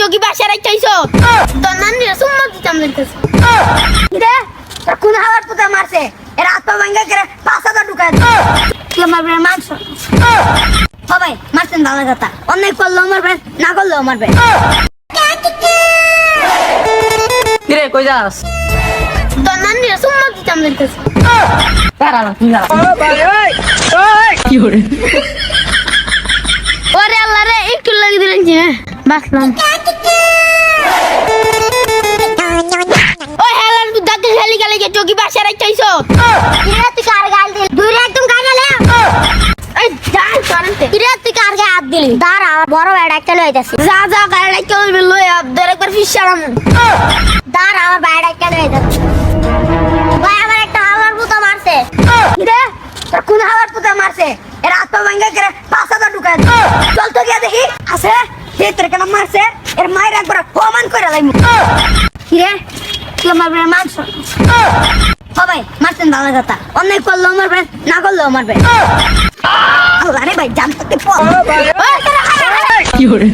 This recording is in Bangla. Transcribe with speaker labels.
Speaker 1: চকি বাসা রাখাইছো তোর নানি সুম্মা দিতাম দেখতেছি
Speaker 2: রে কোন হাওয়ার পুতা মারছে? এর হাত পা ভাঙ্গা করে পাঁচ হাজার ঢুকায় তুই মারবে মাংস সবাই মারছেন ভালো কথা। অনেক করলেও মারবেন না করলেও মারবেন।
Speaker 3: কিরে কই যাস?
Speaker 1: তোর নানি সুম্মা দিতাম দেখতেছি
Speaker 3: কি যাস
Speaker 1: ওরে আল্লাহ রে একটু লাগি দিলেন কি না বাসলাম ওই হেলার দাকে খেলি গেলে চকি বাসা
Speaker 2: তুই কার গাল দিলি?
Speaker 1: এই
Speaker 2: তুই কার হাত দিলি? দাঁড়া লইতাছি
Speaker 1: যা যা গাড়ি রাখতে হবে লই আব্দের একবার
Speaker 2: দাঁড়া আমার ভাই আমার একটা হাওয়ার পুতা মারছে। কিরে কোন হাওয়ার পুতা মারছে? এর হাত পা ভাঙ্গা করে পাঁচ হাজার ঢুকায় সে তোর কেন মারছে? এর মায়ের একবার অপমান করে লাইমু। কিরে তুই মারবে মাংস? সবাই মারছেন ভালো কথা। অনেক করলেও মারবে না করলেও মারবেন আল্লাহ রে ভাই জানতে
Speaker 1: ওই,